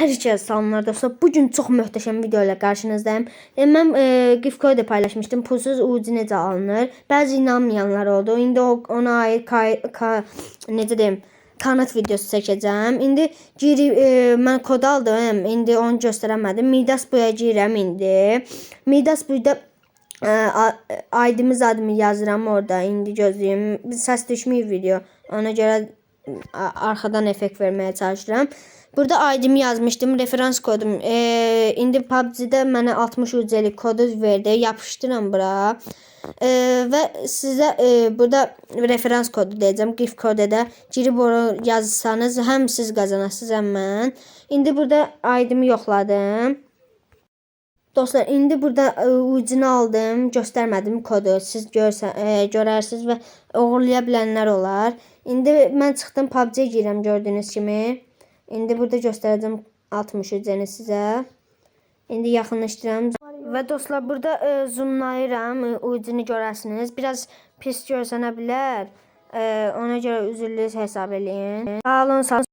Hər kəs salamlar dostlar. Bu gün çox möhtəşəm video ilə qarşınızdayım. E, mən e, GIF da paylaşmışdım. Pulsuz UC necə alınır. Bəzi inanmayanlar oldu. İndi o, ona aid ka, ka, necə deyim, tanıt videosu çəkəcəm. İndi giri e, mən kod aldım. İndi onu göstərəmədim. Midas buya girirəm indi. Midas buyda e, a- aydımız adımı yazıram orada. İndi gözləyim. Səs düşməyib video. Ona görə a- arxadan effekt verməyə çalışıram. Burada aydımı yazmışdım, referans kodum. Ee, indi PUBG-də mənə 60 UC-lik kodu verdi. Yapışdıram bura. Ee, və sizə e, burada referans kodu deyəcəm. GIF kodu da girib ora yazsanız həm siz qazanasınız, həm mən. İndi burada aydımı yoxladım. Dostlar indi burada e, ucunu aldım, göstərmədim kodu. Siz görsə, e, görərsiniz və olar. İndi mən çıxdım PUBG-yə girirəm gördüyünüz kimi. İndi burada göstərəcəm 60 üzəni sizə. İndi yaxınlaşdıram. Və dostlar burada e, zoomlayıram, e, ucunu görərsiniz. Biraz pis görsənə bilər. E, ona görə üzrlü hesab eləyin. Sağ olun, sağ olun.